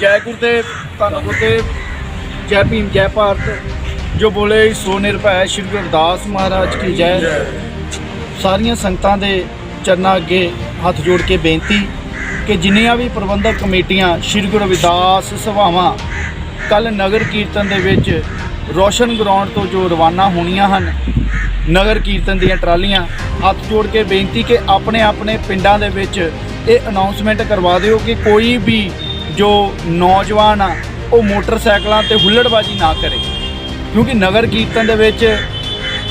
ਜੈ ਗੁਰਦੇਵ ਧੰਨ ਗੁਰਦੇਵ ਜੈ ਭੀਮ ਜੈ ਭਾਰਤ ਜੋ ਬੋਲੇ ਸੋ ਨਿਰਭੈ ਸ਼੍ਰੀ ਗੁਰੂ ਅਰਦਾਸ ਮਹਾਰਾਜ ਕੀ ਜੈ। ਸਾਰੀਆਂ ਸੰਗਤਾਂ ਦੇ ਚਰਨਾਂ ਅੱਗੇ ਹੱਥ ਜੋੜ ਕੇ ਬੇਨਤੀ ਕਿ ਜਿੰਨੀਆਂ ਵੀ ਪ੍ਰਬੰਧਕ ਕਮੇਟੀਆਂ ਸ਼੍ਰੀ ਗੁਰੂ ਰਵਿਦਾਸ ਸਭਾਵਾਂ ਕੱਲ ਨਗਰ ਕੀਰਤਨ ਦੇ ਵਿੱਚ ਰੋਸ਼ਨ ਗਰਾਊਂਡ ਤੋਂ ਜੋ ਰਵਾਨਾ ਹੋਣੀਆਂ ਹਨ ਨਗਰ ਕੀਰਤਨ ਦੀਆਂ ਟਰਾਲੀਆਂ ਹੱਥ ਜੋੜ ਕੇ ਬੇਨਤੀ ਕਿ ਆਪਣੇ ਆਪਣੇ ਪਿੰਡਾਂ ਦੇ ਵਿੱਚ ਇਹ ਅਨਾਉਂਸਮੈਂਟ ਕਰਵਾ ਦਿਓ ਕਿ ਕੋਈ ਵੀ ਜੋ ਨੌਜਵਾਨ ਆ, ਉਹ ਮੋਟਰਸਾਈਕਲਾਂ ਤੇ ਹੁੱਲੜਬਾਜ਼ੀ ਨਾ ਕਰੇ। ਕਿਉਂਕਿ ਨਗਰ ਕੀਰਤਨ ਦੇ ਵਿੱਚ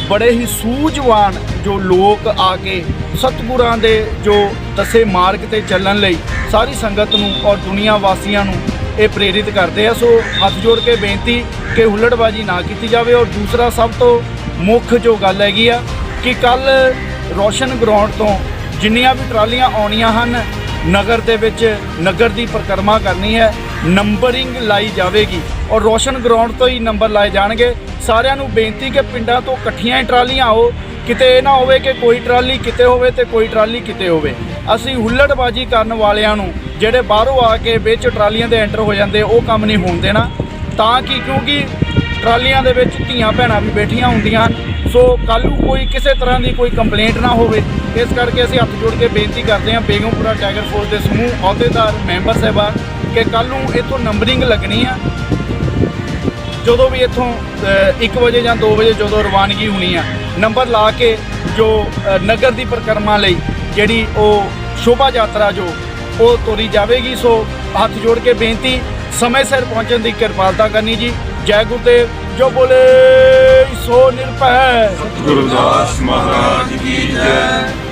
ਬੜੇ ਹੀ ਸੂਝਵਾਨ ਜੋ ਲੋਕ ਆ ਕੇ ਸਤਿਗੁਰਾਂ ਦੇ ਜੋ ਦੱਸੇ ਮਾਰਗ ਤੇ ਚੱਲਣ ਲਈ ਸਾਰੀ ਸੰਗਤ ਨੂੰ ਔਰ ਦੁਨੀਆ ਵਾਸੀਆਂ ਨੂੰ ਇਹ ਪ੍ਰੇਰਿਤ ਕਰਦੇ ਆ। ਸੋ ਹੱਥ ਜੋੜ ਕੇ ਬੇਨਤੀ ਕਿ ਹੁੱਲੜਬਾਜ਼ੀ ਨਾ ਕੀਤੀ ਜਾਵੇ ਔਰ ਦੂਸਰਾ ਸਭ ਤੋਂ ਮੁੱਖ ਜੋ ਗੱਲ ਹੈਗੀ ਆ ਕਿ ਕੱਲ ਰੋਸ਼ਨ ਗਰਾਊਂਡ ਤੋਂ ਜਿੰਨੀਆਂ ਵੀ ਟਰਾਲੀਆਂ ਆਉਣੀਆਂ ਹਨ ਨਗਰ ਦੇ ਵਿੱਚ ਨਗਰ ਦੀ ਪਰਿਕਰਮਾ ਕਰਨੀ ਹੈ, ਨੰਬਰਿੰਗ ਲਾਈ ਜਾਵੇਗੀ ਔਰ ਰੋਸ਼ਨ ਗਰਾਊਂਡ ਤੋਂ ਹੀ ਨੰਬਰ ਲਾਏ ਜਾਣਗੇ। ਸਾਰਿਆਂ ਨੂੰ ਬੇਨਤੀ ਕਿ ਪਿੰਡਾਂ ਤੋਂ ਇਕੱਠੀਆਂ ਹੀ ਟਰਾਲੀਆਂ ਆਓ, ਕਿਤੇ ਇਹ ਨਾ ਹੋਵੇ ਕਿ ਕੋਈ ਟਰਾਲੀ ਕਿਤੇ ਹੋਵੇ ਤੇ ਕੋਈ ਟਰਾਲੀ ਕਿਤੇ ਹੋਵੇ। ਅਸੀਂ ਹੁੱਲੜਬਾਜੀ ਕਰਨ ਵਾਲਿਆਂ ਨੂੰ, ਜਿਹੜੇ ਬਾਹਰੋਂ ਆ ਕੇ ਵਿੱਚ ਟਰਾਲੀਆਂ ਦੇ ਐਂਟਰ ਹੋ ਜਾਂਦੇ, ਉਹ ਕੰਮ ਨਹੀਂ ਹੋਣ ਦੇਣਾ। ਤਾਂ ਕਿ ਕਿਉਂਕਿ ਟਰਾਲੀਆਂ ਦੇ ਵਿੱਚ ਧੀਆਂ ਭੈਣਾਂ ਵੀ ਬੈਠੀਆਂ ਹੁੰਦੀਆਂ ਹਨ। ਸੋ ਕੱਲ ਨੂੰ ਕੋਈ ਕਿਸੇ ਤਰ੍ਹਾਂ ਦੀ ਕੋਈ ਕੰਪਲੇਂਟ ਨਾ ਹੋਵੇ। ਇਸ ਕਰਕੇ ਅਸੀਂ ਹੱਥ ਜੋੜ ਕੇ ਬੇਨਤੀ ਕਰਦੇ ਹਾਂ ਬੇਗਮਪੁਰਾ ਟਾਈਗਰ ਫੋਰਸ ਦੇ ਸਮੂਹ ਅਹੁਦੇਦਾਰ ਮੈਂਬਰ ਸਾਹਿਬਾਨ ਕਿ ਕੱਲ ਨੂੰ ਇਥੋਂ ਨੰਬਰਿੰਗ ਲੱਗਣੀ ਆ। ਜਦੋਂ ਵੀ ਇਥੋਂ 1 ਵਜੇ ਜਾਂ 2 ਵਜੇ ਜਦੋਂ ਰਵਾਨਗੀ ਹੋਣੀ ਆ ਨੰਬਰ ਲਾ ਕੇ ਜੋ ਨਗਰ ਦੀ ਪਰਿਕਰਮਾ ਲਈ ਜਿਹੜੀ ਉਹ ਸ਼ੋਭਾ ਯਾਤਰਾ ਜੋ ਉਹ ਤੋਰੀ ਜਾਵੇਗੀ। ਸੋ ਹੱਥ ਜੋੜ ਕੇ ਬੇਨਤੀ ਸਮੇਂ ਸਿਰ ਪਹੁੰਚਣ ਦੀ ਕਿਰਪਾਲਤਾ ਕਰਨੀ ਜੀ। ਜੈ ਗੁਰਦੇਵ ਜੋ ਬੋਲੇ, ਸੋ ਨਿਰਭੈ। ਗੁਰਦਾਸ ਮਹਾਰਾਜ ਕੀ ਜੈ।